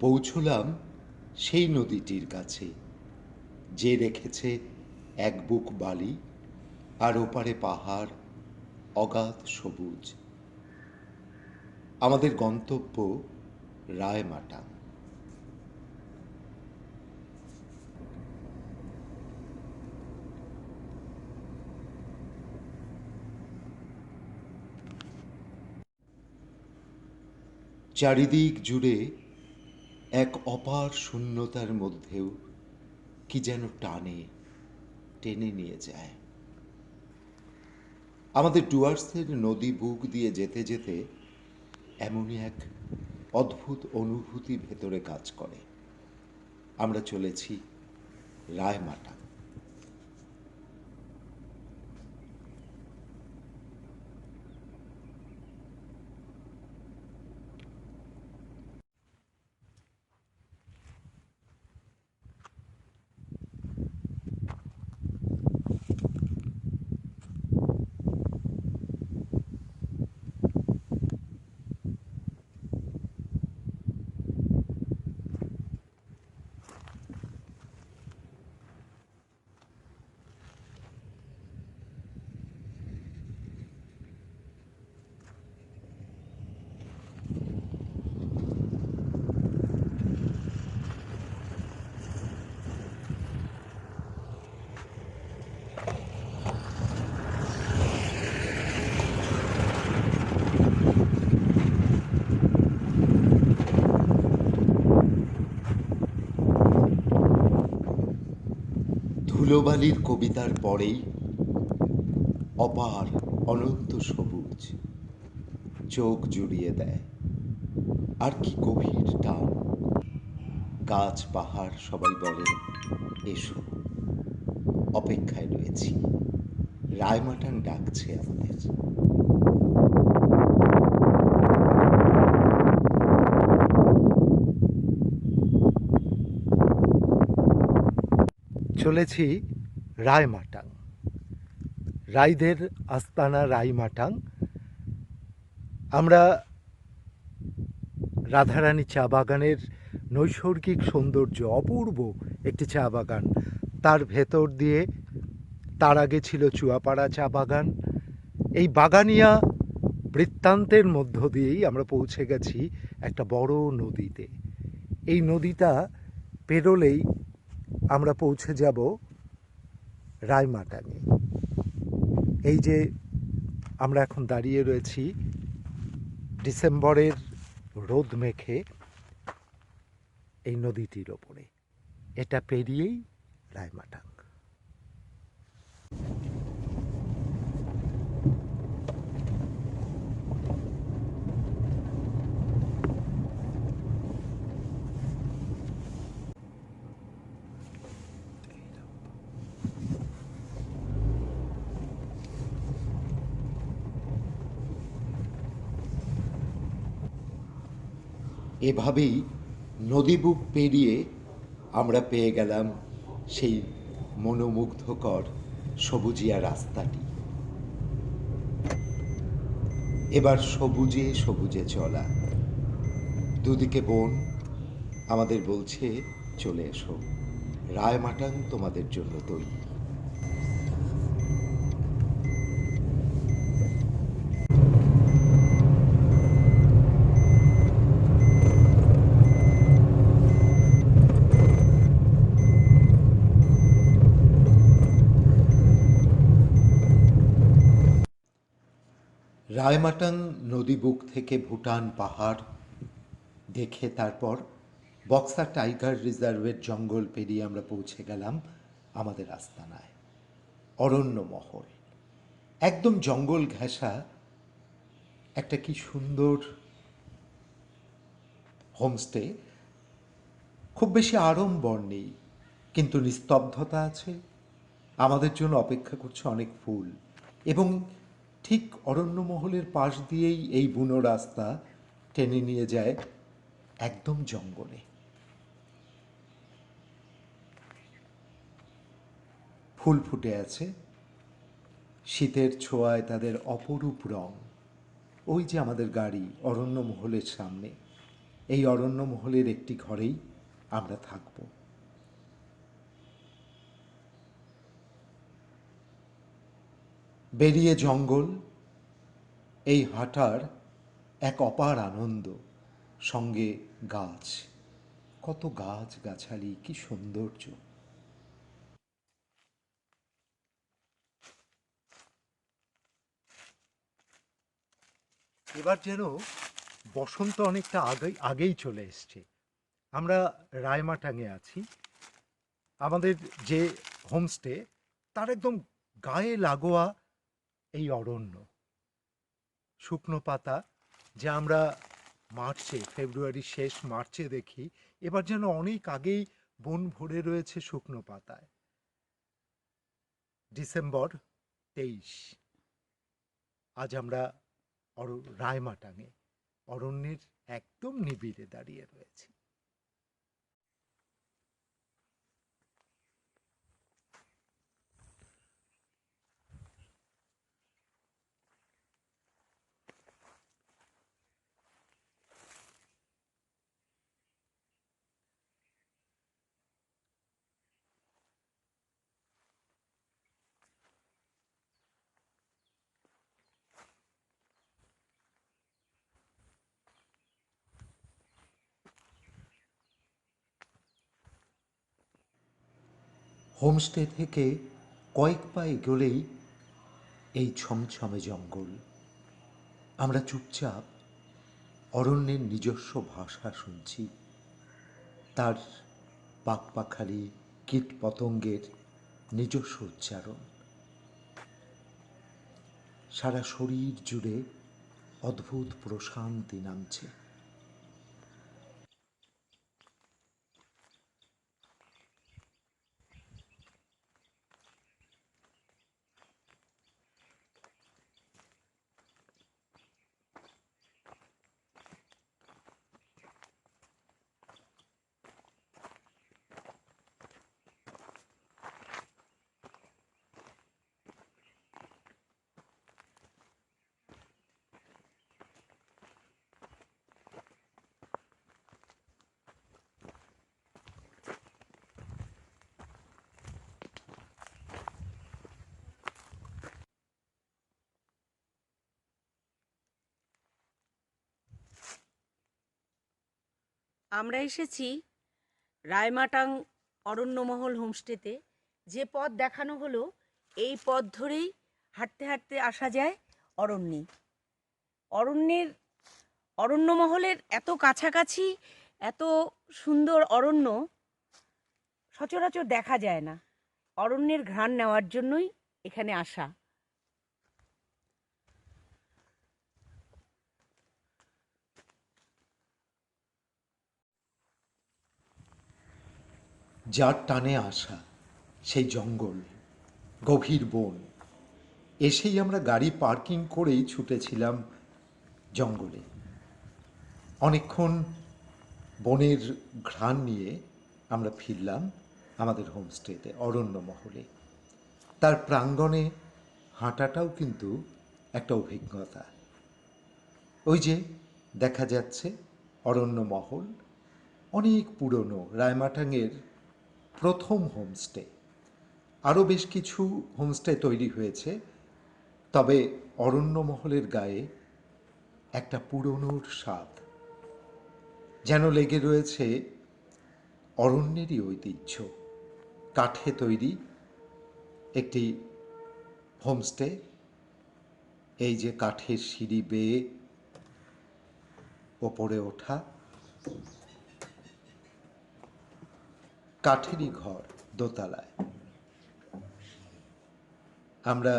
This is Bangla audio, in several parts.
পৌঁছলাম সেই নদীটির কাছে, যে রেখেছে এক বুক বালি আর ওপারে পাহাড়, অগাধ সবুজ। আমাদের গন্তব্য রায়মাটা। চারিদিক জুড়ে এক অপার শূন্যতার মধ্যেও কি যেন টানে, টেনে নিয়ে যায়। আমাদের ডুয়ার্সের নদী বুক দিয়ে যেতে যেতে এমনই এক অদ্ভুত অনুভূতি ভেতরে কাজ করে। আমরা চলেছি রায়মাটা। ধুলোবালির কবিতার পরেই অপার অনন্ত সবুজ চোখ জুড়িয়ে দেয়। আর কি গভীর টান। গাছ, পাহাড়, সবাই বলে, এসো, অপেক্ষায় রয়েছি। রায়মাটান ডাকছে আমাদের। চলেছি রায়মাটাং। রায়দের আস্তানা রায়মাটাং। আমরা রাধারানী চা বাগানের নৈসর্গিক সৌন্দর্য, অপূর্ব একটি চা বাগান। তার ভেতর দিয়ে তার আগে ছিল চুয়াপাড়া চা বাগান। এই বাগানিয়া বৃত্তান্তের মধ্য দিয়েই আমরা পৌঁছে গেছি একটা বড় নদীতে। এই নদীটা পেরোলেই আমরা পৌঁছে যাব রায়মাটানি এই যে আমরা এখন দাঁড়িয়ে রয়েছি ডিসেম্বরের রোদ মেখে এই নদীটির ওপরে। এটা পেরিয়েই রায়মাটাং এভাবেই নদী বুক পেরিয়ে আমরা পেয়ে গেলাম সেই মনোমুগ্ধকর সবুজিয়া রাস্তাটি। এবার সবুজে সবুজে চলা। দুদিকে বন, আমাদের বলছে, চলে এসো। রায়মাটাং তোমাদের জন্য তৈরি। রায়মাটাং নদী বুক থেকে ভুটান পাহাড় দেখে তারপর বক্সা টাইগার রিজার্ভের জঙ্গল পেরিয়ে আমরা পৌঁছে গেলাম আমাদের আস্তানায়। অরণ্য মহল। একদম জঙ্গল ঘেঁষা একটা কি সুন্দর হোমস্টে। খুব বেশি আড়ম্বর নেই, কিন্তু নিস্তব্ধতা আছে। আমাদের জন্য অপেক্ষা করছে অনেক ফুল এবং ঠিক অরণ্যমহলের পাশ দিয়েই এই বুনো রাস্তা টেনে নিয়ে যায় একদম জঙ্গলে। ফুল ফুটে আছে, শীতের ছোঁয়ায় তাদের অপরূপ রং। ওই যে আমাদের গাড়ি অরণ্যমহলের সামনে, এই অরণ্যমহলের একটি ঘরেই আমরা থাকব। বেরিয়ে জঙ্গল, এই হাঁটার এক অপার আনন্দ, সঙ্গে গাছ। কত গাছ গাছালি, কি সৌন্দর্য। এবার যেন বসন্ত অনেকটা আগেই আগেই চলে এসছে। আমরা রায়মাটাঙে আছি। আমাদের যে হোমস্টে তার একদম গায়ে লাগোয়া এই অরণ্য। শুকনো পাতা যা আমরা মার্চে ফেব্রুয়ারির শেষ মার্চে দেখি, এবার যেন অনেক আগেই বন ভরে রয়েছে শুকনো পাতায়। ডিসেম্বর তেইশ। আজ আমরা অর, রায়মাটাঙে অরণ্যের একদম নিবিড়ে দাঁড়িয়ে রয়েছে। হোমস্টে থেকে কয়েক পা এগোলেই এই ছমছমে জঙ্গল। আমরা চুপচাপ অরণ্যের নিজস্ব ভাষা শুনছি। তার পাকপাখালি কীট পতঙ্গের নিজস্ব উচ্চারণ। সারা শরীর জুড়ে অদ্ভুত প্রশান্তি নামছে। আমরা এসেছি রায়মাটাং অরণ্যমহল হোমস্টেতে। যে পথ দেখানো হলো, এই পথ ধরেই হাঁটতে হাঁটতে আসা যায় অরণ্যে। অরণ্যের, অরণ্যমহলের এত কাছাকাছি, এত সুন্দর অরণ্য সচরাচর দেখা যায় না। অরণ্যের ঘ্রাণ নেওয়ার জন্যই এখানে আসা। যার টানে আসা সেই জঙ্গল, গভীর বন। এসেই আমরা গাড়ি পার্কিং করেই ছুটেছিলাম জঙ্গলে। অনেকক্ষণ বনের ঘ্রাণ নিয়ে আমরা ফিরলাম আমাদের হোমস্টেতে, অরণ্য মহলে। তার প্রাঙ্গণে হাঁটাটাও কিন্তু একটা অভিজ্ঞতা। ওই যে দেখা যাচ্ছে অরণ্য মহল, অনেক পুরনো রায়মাটাঙের প্রথম হোমস্টে। আরও বেশ কিছু হোমস্টে তৈরি হয়েছে, তবে অরণ্যমহলের গায়ে একটা পুরনোর স্বাদ। যেন লেগে রয়েছে অরণ্যেরই ঐতিহ্য। কাঠে তৈরি একটি হোমস্টে, এই যে কাঠের সিঁড়ি বেয়ে ওপরে ওঠা। কাঠেরই ঘর দোতলায়। আমরা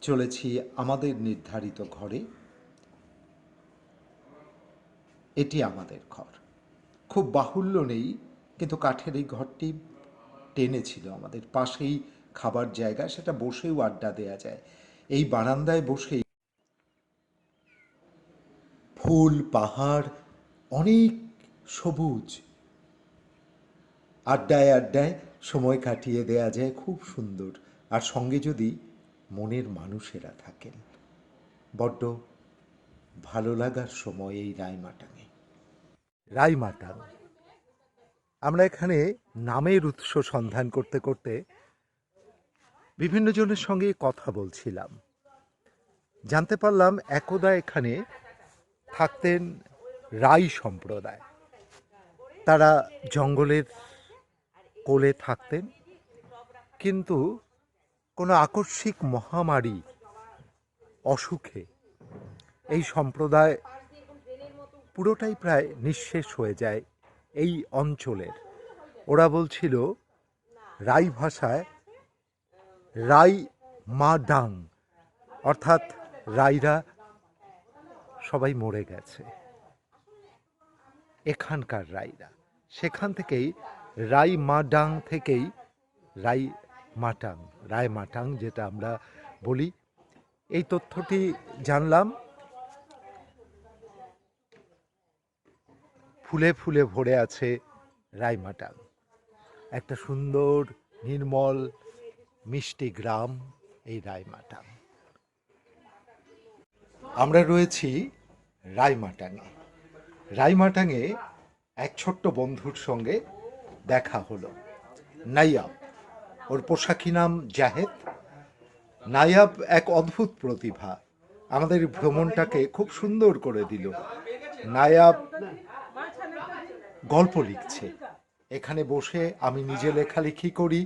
চলেছি আমাদের নির্ধারিত ঘরে। এটি আমাদের ঘর। খুব বাহুল্য নেই, কিন্তু কাঠের এই ঘরটি টেনেছিল আমাদের। পাশেই খাবার জায়গা, সেটা বসেও আড্ডা দেয়া যায়। এই বারান্দায় বসেই ফুল, পাহাড়, অনেক সবুজ আড্ডায় আড্ডায় সময় কাটিয়ে দেয়া যায়, খুব সুন্দর। আর সঙ্গে যদি মনের মানুষেরা থাকেন। বড্ড ভালো লাগার সময় এই রায়মাটাঙে রাইমাটাং। আমরা এখানে নামের উৎস সন্ধান করতে করতে বিভিন্ন জনের সঙ্গে কথা বলছিলাম। জানতে পারলাম একদা এখানে থাকতেন রাই সম্প্রদায়। তারা জঙ্গলের কোলে থাকতেন, কিন্তু কোনো আকস্মিক মহামারী অসুখে এই সম্প্রদায় পুরোটাই প্রায় নিঃশেষ হয়ে যায় এই অঞ্চলের। ওরা বলছিল, রাই ভাষায় রাই মা ডাং অর্থাৎ রাইরা সবাই মরে গেছে। এখানকার রাইরা। সেখান থেকেই রাই মাডাং থেকেই রাই মাটাং রায় মাটাং যেটা আমরা বলি। এই তথ্যটি জানলাম। ফুলে ফুলে ভরে আছে রাইমাটাং। একটা সুন্দর, নির্মল, মিষ্টি গ্রাম এই রায়মাটাং আমরা রয়েছি রায়মাটাঙে রায়মাটাঙে এক ছোট্ট বন্ধুর সঙ্গে দেখা হলো। নাইয়াব, ওর পোশাকি নাম জাহেদ। নায়াব এক অদ্ভুত প্রতিভা, আমাদের ভ্রমণটাকে খুব সুন্দর করে দিল। নায়াব গল্প লিখছে। এখানে বসে আমি নিজে লেখালেখি করি।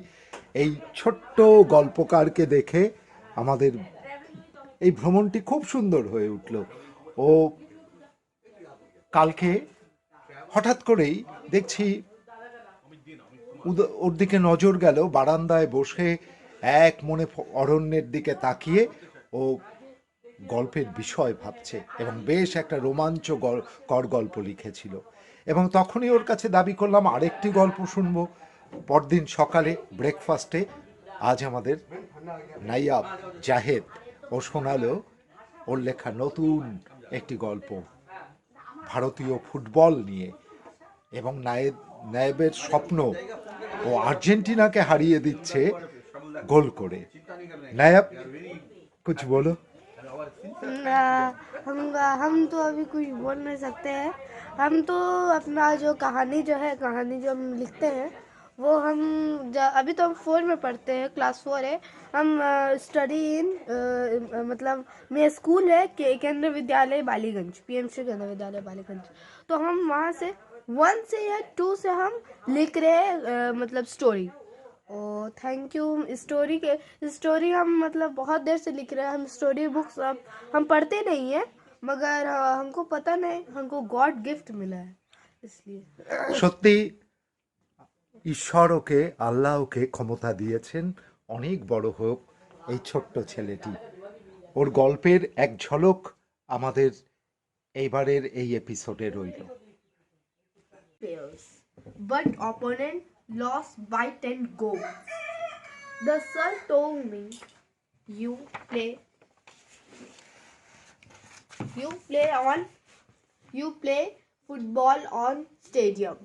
এই ছোট্ট গল্পকারকে দেখে আমাদের এই ভ্রমণটি খুব সুন্দর হয়ে উঠল। ও কালকে হঠাৎ করেই দেখছি ওর দিকে নজর গেল, বারান্দায় বসে এক মনে অরণ্যের দিকে তাকিয়ে ও গল্পের বিষয় ভাবছে এবং বেশ একটা রোমাঞ্চ কর গল্প লিখেছিল। এবং তখনই ওর কাছে দাবি করলাম, আরেকটি গল্প শুনব। পরদিন সকালে ব্রেকফাস্টে আজ আমাদের নাইয়াব জাহেদ ও শোনালো ওর লেখা নতুন একটি গল্প ভারতীয় ফুটবল নিয়ে এবং নায়েব নায়েবের স্বপ্ন ও আর্জেন্টিনাকে হারিয়ে দিচ্ছে গোল করে নায়াব কুছ বলো ना, हम हम तो अभी कुछ बोल नहीं सकते हैं हम तो अपना जो कहानी जो है कहानी जो हम लिखते हैं वो हम ज- अभी तो हम फोर में पढ़ते हैं क्लास फोर है हम स्टडी इन मतलब मेरा स्कूल है के केंद्र विद्यालय बालीगंज पीएमसी केंद्र विद्यालय बालीगंज तो हम वहाँ से वन से या टू से हम लिख रहे हैं अ, मतलब story O thank you story के स्टोरी हम मतलब बहुत देर से लिख रहे हैं हम स्टोरी बुक्स अब हम पढ़ते नहीं हैं मगर अ, हमको पता नहीं हमको गॉड गिफ्ट मिला है इसलिए সত্যি ঈশ্বর ওকে আল্লাহ ওকে ক্ষমতা দিয়েছেন অনেক বড় হোক এই ছোট্ট ছেলেটি ওর গল্পের এক ঝলক আমাদের এইবারের এই এপিসোডে রইল but opponent lost by 10 goals. The sir told me, you play, you play on, you play football on stadium.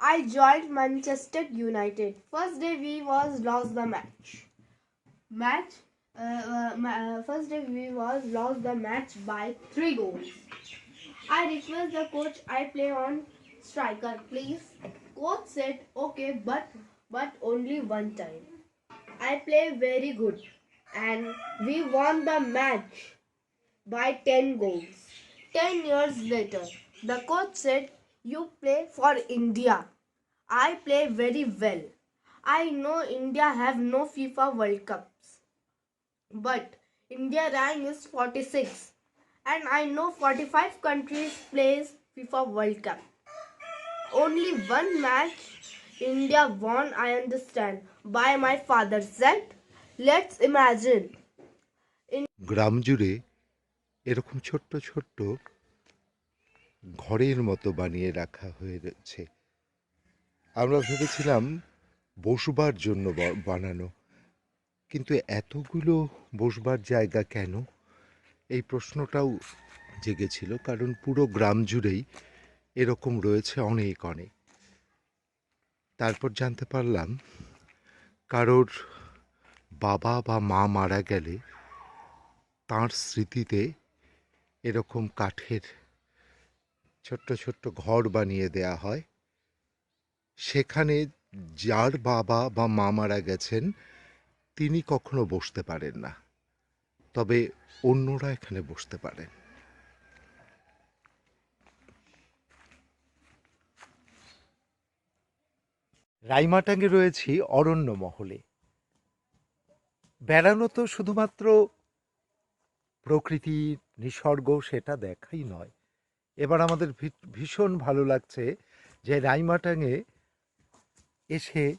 I joined Manchester United. First day we was lost the match. Match. Uh, uh, uh, first day we was lost the match by three goals. I request the coach I play on striker, please. Coach said okay, but but only one time. I play very good, and we won the match by 10 goals. 10 years later, the coach said, You play for India. I play very well. I know India have no FIFA World Cups, but India rank is 46 and I know 45 countries plays FIFA World Cup. Only one match India won, I understand, by my father said. Let's imagine. গ্রাম জুড়ে এরকম ছোট্ট ছোট্ট ঘরের মতো বানিয়ে রাখা হয়েছে আমরা ভেবেছিলাম বসবার জন্য বানানো কিন্তু এতগুলো বসবার জায়গা কেন এই প্রশ্নটাও জেগেছিল কারণ পুরো গ্রাম জুড়েই এরকম রয়েছে অনেক অনেক। তারপর জানতে পারলাম, কারোর বাবা বা মা মারা গেলে তার স্মৃতিতে এরকম কাঠের ছোট্ট ছোট্ট ঘর বানিয়ে দেয়া হয়। সেখানে যার বাবা বা মা মারা গেছেন, তিনি কখনো বসতে পারেন না। তবে অন্যরা এখানে বসতে পারেন। রাইমাটাঙ্গে রয়েছি অরণ্য মহলে। বেড়ানো তো শুধুমাত্র প্রকৃতি নিসর্গ সেটা দেখাই নয়। এবার আমাদের ভীষণ ভালো লাগছে যে রাইমাটাঙ্গে এসে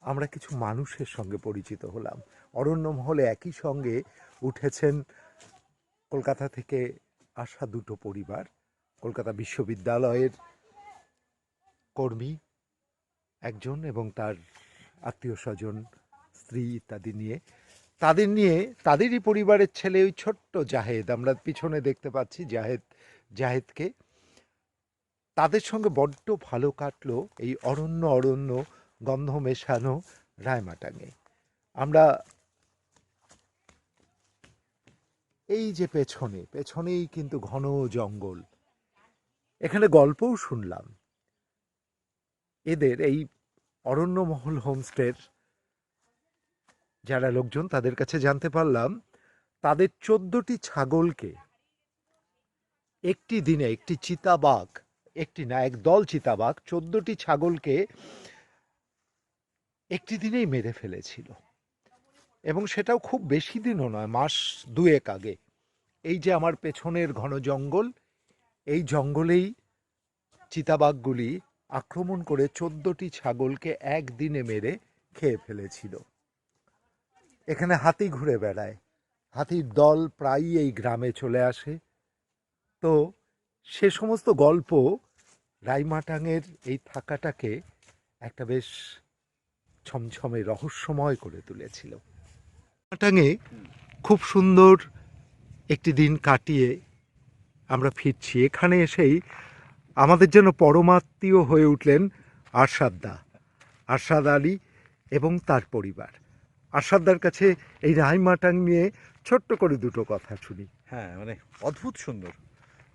আমরা কিছু মানুষের সঙ্গে পরিচিত হলাম। অরণ্য মহলে একই সঙ্গে উঠেছেন কলকাতা থেকে আসা দুটো পরিবার। কলকাতা বিশ্ববিদ্যালয়ের কর্মী একজন এবং তার আত্মীয় স্বজন, স্ত্রী ইত্যাদি নিয়ে। তাদের নিয়ে, তাদেরই পরিবারের ছেলে ওই ছোট্ট জাহেদ, আমরা পিছনে দেখতে পাচ্ছি জাহেদ, জাহেদকে। তাদের সঙ্গে বড্ড ভালো কাটলো এই অরণ্য অরণ্য গন্ধ মেশানো রায়মাটাঙে আমরা এই যে পেছনে, পেছনেই কিন্তু ঘন জঙ্গল। এখানে গল্পও শুনলাম। এদের এই অরণ্যমহল হোমস্টের যারা লোকজন, তাদের কাছে জানতে পারলাম, তাদের চোদ্দটি ছাগলকে একটি দিনে একটি চিতাবাঘ, একটি না এক দল চিতাবাঘ, চোদ্দটি ছাগলকে একটি দিনেই মেরে ফেলেছিল। এবং সেটাও খুব বেশি দিনও নয়, মাস দুয়েক আগে। এই যে আমার পেছনের ঘন জঙ্গল, এই জঙ্গলেই চিতাবাঘগুলি আক্রমণ করে চোদ্দটি ছাগলকে একদিনে মেরে খেয়ে ফেলেছিল। এখানে হাতি ঘুরে বেড়ায়। হাতির দল প্রায়ই এই গ্রামে চলে আসে। তো সে সমস্ত গল্প রাইমাটাংয়ের এই থাকাটাকে একটা বেশ ছমছমে রহস্যময় করে তুলেছিল। রাইমাটাঙে খুব সুন্দর একটি দিন কাটিয়ে আমরা ফিরছি। এখানে এসেই আমাদের যেন পরমাত্মীয় হয়ে উঠলেন আরশাদদা আরশাদ আলী এবং তার পরিবার। আরশাদদার কাছে এই রাইমাটাং নিয়ে ছোট্ট করে দুটো কথা শুনি। হ্যাঁ মানে অদ্ভুত সুন্দর।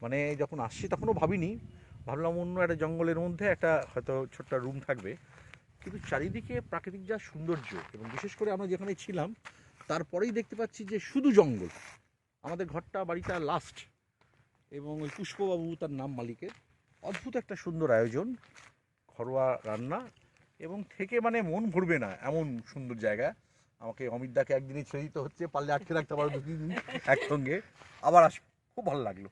মানে যখন আসছি তখনও ভাবিনি। ভাবলাম অন্য একটা জঙ্গলের মধ্যে একটা হয়তো ছোট্ট রুম থাকবে। কিন্তু চারিদিকে প্রাকৃতিক যা সৌন্দর্য এবং বিশেষ করে আমরা যেখানে ছিলাম, তারপরেই দেখতে পাচ্ছি যে শুধু জঙ্গল। আমাদের ঘরটা, বাড়িটা লাস্ট এবং ওই পুষ্পবাবু তার নাম মালিকের। অদ্ভুত একটা সুন্দর আয়োজন, ঘরোয়া রান্না এবং থেকে মানে মন ভরবে না এমন সুন্দর জায়গা। আমাকে অমিতদাকে একদিনই ছেড়ে দিতে হচ্ছে, পারলে আটকে রাখতে পারো দু তিন একসঙ্গে। আবার আস, খুব ভালো লাগল।